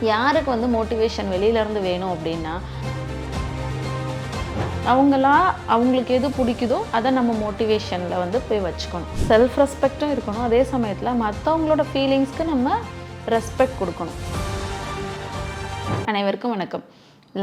யாருக்கு வந்து மோட்டிவேஷன் வெளியிலேருந்து வேணும் அப்படின்னா அவங்களா அவங்களுக்கு எது பிடிக்குதோ அதை நம்ம மோட்டிவேஷனில் வந்து போய் வச்சுக்கணும். செல்ஃப் ரெஸ்பெக்டும் இருக்கணும். அதே சமயத்தில் மற்றவங்களோட ஃபீலிங்ஸ்க்கு நம்ம ரெஸ்பெக்ட் கொடுக்கணும். அனைவருக்கும் வணக்கம்.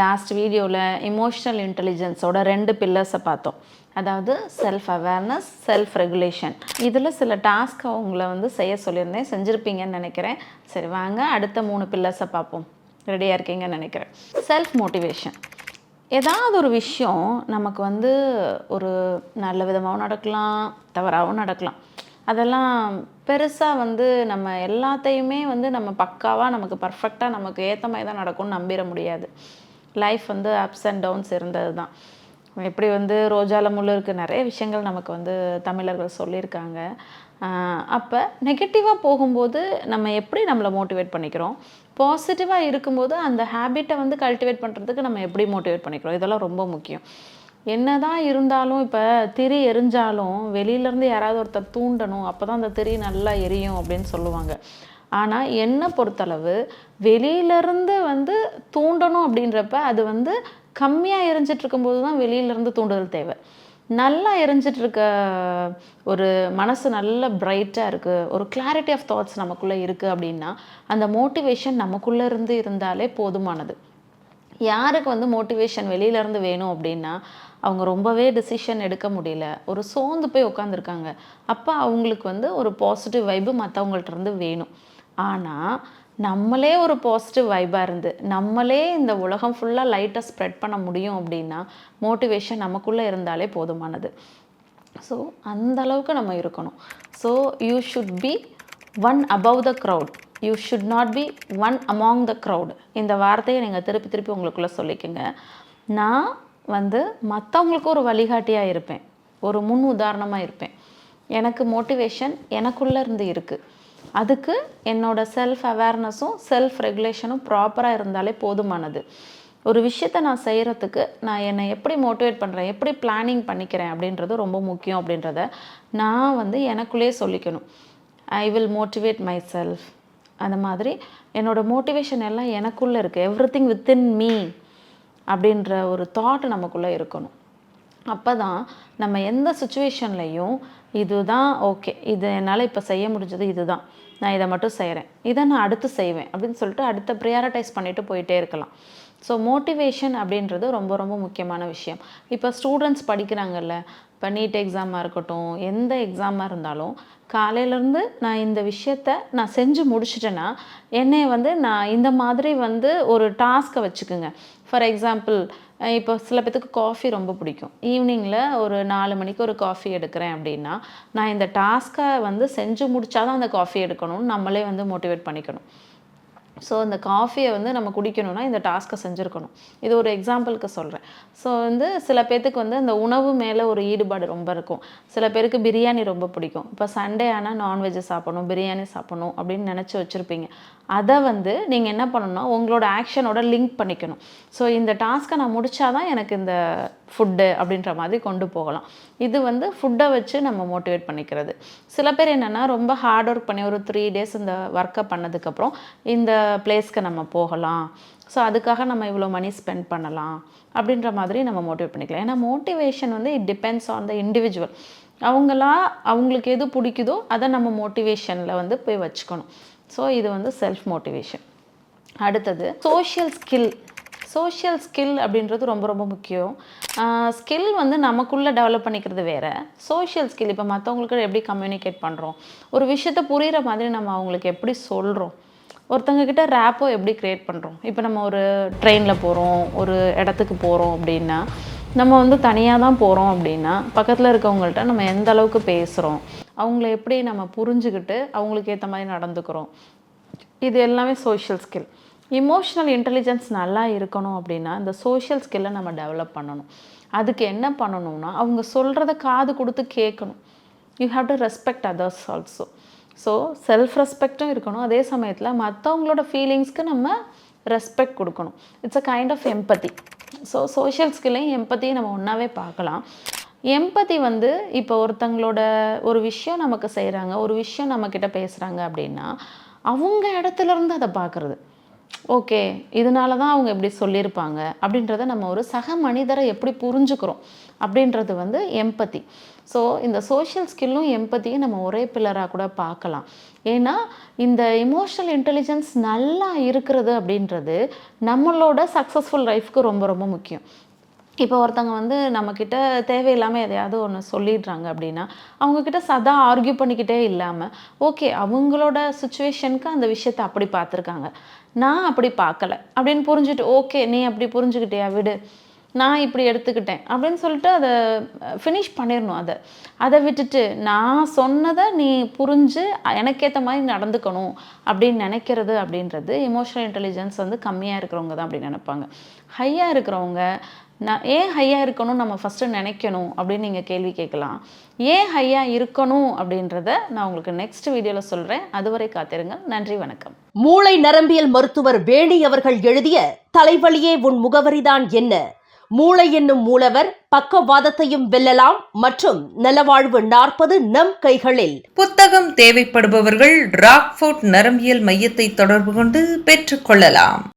லாஸ்ட் வீடியோவில் இமோஷனல் இன்டெலிஜென்ஸோட ரெண்டு பில்லர்ஸை பார்த்தோம். அதாவது செல்ஃப் அவேர்னஸ் செல்ஃப் ரெகுலேஷன் இதில் சில டாஸ்க் அவங்கள வந்து செய்ய சொல்லியிருந்தேன். செஞ்சுருப்பீங்கன்னு நினைக்கிறேன். சரி வாங்க. அடுத்த மூணு பில்லர்ஸை பார்ப்போம். ரெடியாக இருக்கீங்கன்னு நினைக்கிறேன். செல்ஃப் மோட்டிவேஷன் ஏதாவது ஒரு விஷயம் நமக்கு வந்து ஒரு நல்ல விதமாகவும் நடக்கலாம் தவறாகவும் நடக்கலாம். அதெல்லாம் பெருசாக வந்து நம்ம எல்லாத்தையுமே வந்து நம்ம பக்காவாக நமக்கு பர்ஃபெக்டாக நமக்கு ஏற்ற மாதிரி தான் நடக்கும்னு நம்பிட முடியாது. லைஃப் வந்து அப்ஸ் அண்ட் டவுன்ஸ் இருந்தது தான் எப்படி வந்து ரோஜால முள்ளுருக்கு நிறைய விஷயங்கள் நமக்கு வந்து தமிழர்கள் சொல்லியிருக்காங்க. அப்போ நெகட்டிவாக போகும்போது நம்ம எப்படி நம்மளை மோட்டிவேட் பண்ணிக்கிறோம்? பாசிட்டிவாக இருக்கும்போது அந்த ஹேபிட்டை வந்து கல்டிவேட் பண்ணுறதுக்கு நம்ம எப்படி மோட்டிவேட் பண்ணிக்கிறோம்? இதெல்லாம் ரொம்ப முக்கியம். என்ன தான் இருந்தாலும் இப்போ திரி எரிஞ்சாலும் வெளியிலேருந்து யாராவது ஒருத்தர் தூண்டணும் அப்போ தான் அந்த திரி நல்லா எரியும் அப்படின்னு சொல்லுவாங்க. ஆனால் என்னை பொறுத்தளவு வெளியிலேருந்து வந்து தூண்டணும் அப்படின்றப்ப அது வந்து கம்மியாக எரிஞ்சிட்டு இருக்கும்போது தான் வெளியிலேருந்து தூண்டுதல் தேவை. நல்லா எரிஞ்சிட்ருக்க ஒரு மனசு நல்ல பிரைட்டாக இருக்குது ஒரு கிளாரிட்டி ஆஃப் தாட்ஸ் நமக்குள்ளே இருக்குது அப்படின்னா அந்த மோட்டிவேஷன் நமக்குள்ளே இருந்து இருந்தாலே போதுமானது. யாருக்கு வந்து மோட்டிவேஷன் வெளியிலேருந்து வேணும் அப்படின்னா அவங்க ரொம்பவே டிசிஷன் எடுக்க முடியல. ஒரு சோர்ந்து போய் உட்காந்துருக்காங்க அப்போ அவங்களுக்கு வந்து ஒரு பாசிட்டிவ் வைப்பு மற்றவங்கள்ட்ட இருந்து வேணும். ஆனால் நம்மளே ஒரு பாசிட்டிவ் வைபாக இருந்து நம்மளே இந்த உலகம் ஃபுல்லாக லைட்டை ஸ்ப்ரெட் பண்ண முடியும் அப்படின்னா மோட்டிவேஷன் நமக்குள்ளே இருந்தாலே போதுமானது. ஸோ அந்த அளவுக்கு நம்ம இருக்கணும். So you should be one above the crowd you should not be one among the crowd இந்த வார்த்தையை நீங்கள் திருப்பி திருப்பி உங்களுக்குள்ளே சொல்லிக்கோங்க. நான் வந்து மற்றவங்களுக்கு ஒரு வழிகாட்டியாக இருப்பேன். ஒரு முன் உதாரணமாக இருப்பேன். எனக்கு மோட்டிவேஷன் எனக்குள்ளே இருந்து இருக்குது அதுக்கு என்னோட செல்ஃப் அவேர்னஸும் செல்ஃப் ரெகுலேஷனும் ப்ராப்பராக இருந்தாலே போதுமானது. ஒரு விஷயத்த நான் செய்கிறதுக்கு நான் என்னை எப்படி மோட்டிவேட் பண்ணுறேன் எப்படி பிளானிங் பண்ணிக்கிறேன் அப்படின்றது ரொம்ப முக்கியம் அப்படின்றத நான் வந்து எனக்குள்ளேயே சொல்லிக்கணும். I will motivate myself அந்த மாதிரி என்னோடய மோட்டிவேஷன் எல்லாம் எனக்குள்ளே இருக்குது எவ்ரி திங் வித்தின் மீ அப்படின்ற ஒரு தாட் நமக்குள்ளே இருக்கணும். அப்போ தான் நம்ம எந்த சுச்சுவேஷன்லையும் இதுதான் ஓகே இது என்னால் இப்போ செய்ய முடிஞ்சது இதுதான். நான் இதை மட்டும் செய்கிறேன் இதை நான் அடுத்து செய்வேன் அப்படின்னு சொல்லிட்டு அடுத்த ப்ரியாரிட்டைஸ் பண்ணிவிட்டு போயிட்டே இருக்கலாம். ஸோ மோட்டிவேஷன் அப்படின்றது ரொம்ப ரொம்ப முக்கியமான விஷயம். இப்போ ஸ்டூடெண்ட்ஸ் படிக்கிறாங்கல்ல இப்போ நீட் எக்ஸாமாக இருக்கட்டும் எந்த எக்ஸாமாக இருந்தாலும் காலையிலேருந்து நான் இந்த விஷயத்த நான் செஞ்சு முடிச்சிட்டேன்னா என்னை வந்து நான் இந்த மாதிரி வந்து ஒரு டாஸ்க்கை வச்சுக்குங்க. ஃபார் எக்ஸாம்பிள் இப்போ சில பேத்துக்கு காஃபி ரொம்ப பிடிக்கும். ஈவினிங்கில் ஒரு நாலு மணிக்கு ஒரு காஃபி எடுக்கிறேன் அப்படின்னா நான் இந்த டாஸ்க்கை வந்து செஞ்சு முடிச்சாதான் அந்த காஃபி எடுக்கணும்னு நம்மளே வந்து மோட்டிவேட் பண்ணிக்கணும். ஸோ இந்த காஃபியை வந்து நம்ம குடிக்கணும்னா இந்த டாஸ்க்கை செஞ்சுருக்கணும். இது ஒரு எக்ஸாம்பிளுக்கு சொல்கிறேன் ஸோ வந்து சில பேர்த்துக்கு வந்து இந்த உணவு மேலே ஒரு ஈடுபாடு ரொம்ப இருக்கும். சில பேருக்கு பிரியாணி ரொம்ப பிடிக்கும். இப்போ சண்டே ஆனால் நான்வெஜ் சாப்பிடணும் பிரியாணி சாப்பிடணும் அப்படின்னு நினச்சி வச்சுருப்பீங்க. அதை வந்து நீங்கள் என்ன பண்ணணும்னா உங்களோட ஆக்ஷனோட லிங்க் பண்ணிக்கணும். ஸோ இந்த டாஸ்க்கை நான் முடித்தாதான் எனக்கு இந்த ஃபுட்டு அப்படின்ற மாதிரி கொண்டு போகலாம். இது வந்து ஃபுட்டை வச்சு நம்ம மோட்டிவேட் பண்ணிக்கிறது. சில பேர் என்னென்னா ரொம்ப ஹார்ட் ஒர்க் பண்ணி ஒரு த்ரீ டேஸ் இந்த ஒர்க்கை பண்ணதுக்கப்புறம் இந்த பிளேஸ்க்கு நம்ம போகலாம். ஸோ அதுக்காக நம்ம இவ்வளோ மணி ஸ்பெண்ட் பண்ணலாம் அப்படின்ற மாதிரி நம்ம மோட்டிவேட் பண்ணிக்கலாம். ஏன்னா மோட்டிவேஷன் வந்து it depends on the individual அவங்களா அவங்களுக்கு எது பிடிக்குதோ அதை நம்ம மோட்டிவேஷனில் வந்து போய் வச்சுக்கணும். ஸோ இது வந்து செல்ஃப் மோட்டிவேஷன் அடுத்தது சோஷியல் ஸ்கில் சோஷியல் ஸ்கில் அப்படின்றது ரொம்ப ரொம்ப முக்கியம். ஸ்கில் வந்து நமக்குள்ளே டெவலப் பண்ணிக்கிறது வேறு. சோஷியல் ஸ்கில் இப்போ மற்றவங்களுக்கு எப்படி கம்யூனிகேட் பண்ணுறோம் ஒரு விஷயத்தை புரிகிற மாதிரி நம்ம அவங்களுக்கு எப்படி சொல்கிறோம் ஒருத்தங்க கிட்ட ரேப்போ எப்படி க்ரியேட் பண்ணுறோம் இப்போ நம்ம ஒரு ட்ரெயினில் போகிறோம் ஒரு இடத்துக்கு போகிறோம் அப்படின்னா நம்ம வந்து தனியாக தான் போகிறோம் அப்படின்னா பக்கத்தில் இருக்கவங்கள்ட்ட நம்ம எந்த அளவுக்கு பேசுகிறோம் அவங்கள எப்படி நம்ம புரிஞ்சுக்கிட்டு அவங்களுக்கு ஏற்ற மாதிரி நடந்துக்கிறோம்? இது எல்லாமே சோஷியல் ஸ்கில் இமோஷ்னல் இன்டெலிஜென்ஸ் நல்லா இருக்கணும் அப்படின்னா இந்த சோஷியல் ஸ்கில்லை நம்ம டெவலப் பண்ணணும். அதுக்கு என்ன பண்ணணும்னா அவங்க சொல்கிறத காது கொடுத்து கேட்கணும். You have to respect others also so self ரெஸ்பெக்டும் இருக்கணும். அதே சமயத்தில் மற்றவங்களோட ஃபீலிங்ஸ்க்கு நம்ம ரெஸ்பெக்ட் கொடுக்கணும். It's a kind of empathy so social ஸ்கில்லையும் எம்பத்தியும் நம்ம ஒன்றாவே பார்க்கலாம். எம்பத்தி வந்து இப்போ ஒருத்தங்களோட ஒரு விஷயம் நமக்கு செய்கிறாங்க ஒரு விஷயம் நம்மக்கிட்ட பேசுகிறாங்க அப்படின்னா அவங்க இடத்துலருந்து அதை பார்க்குறது. ஓகே இதனால தான் அவங்க இப்படி சொல்லியிருப்பாங்க. அப்படின்றத நம்ம ஒரு சக மனிதரை எப்படி புரிஞ்சுக்கிறோம்? அப்படின்றது வந்து எம்பத்தி ஸோ இந்த சோஷியல் ஸ்கில்லும் எம்பத்தியும் நம்ம ஒரே பில்லராக கூட பார்க்கலாம். ஏன்னா இந்த இமோஷனல் இன்டெலிஜென்ஸ் நல்லா இருக்கிறது அப்படின்றது நம்மளோட சக்ஸஸ்ஃபுல் லைஃப்க்கு ரொம்ப ரொம்ப முக்கியம். இப்போ ஒருத்தவங்க வந்து நம்மக்கிட்ட தேவையில்லாமல் எதையாவது ஒன்று சொல்லிடுறாங்க அப்படின்னா அவங்கக்கிட்ட சதா ஆர்கியூ பண்ணிக்கிட்டே இல்லாமல் ஓகே அவங்களோட சுச்சுவேஷனுக்கு அந்த விஷயத்தை அப்படி பார்த்துருக்காங்க. நான் அப்படி பார்க்கல. அப்படின்னு புரிஞ்சுட்டு ஓகே நீ அப்படி புரிஞ்சுக்கிட்டியா? விடு. நான் இப்படி எடுத்துக்கிட்டேன். அப்படின்னு சொல்லிட்டு அதை ஃபினிஷ் பண்ணிடணும் அதை. அதை விட்டுட்டு நான் சொன்னதை நீ புரிஞ்சு எனக்கேற்ற மாதிரி நடந்துக்கணும் அப்படின்னு நினைக்கிறது அப்படின்றது எமோஷனல் இன்டெலிஜென்ஸ் வந்து கம்மியாக இருக்கிறவங்க தான் அப்படி நினைப்பாங்க. ஹையாக இருக்கிறவங்க நான் ஏன் ஹையாக இருக்கணும் நம்ம ஃபஸ்ட்டு நினைக்கணும் அப்படின்னு நீங்கள் கேள்வி கேட்கலாம். ஏன் ஹையாக இருக்கணும் அப்படின்றத நான் உங்களுக்கு நெக்ஸ்ட் வீடியோவில் சொல்கிறேன் அதுவரை காத்திருங்க நன்றி வணக்கம். மூளை நரம்பியல் மருத்துவர் வேணி அவர்கள் எழுதிய தலைவலியே உன் முகவரிதான் என்ன? மூளை என்னும் மூலவர் பக்கவாதத்தையும் வெல்லலாம் மற்றும் நலவாழ்வு நாற்பது நம் கைகளில். புத்தகம் தேவைப்படுபவர்கள் ராக்ஃபோர்ட் நரம்பியல் மையத்தை தொடர்பு கொண்டு பெற்றுக்கொள்ளலாம்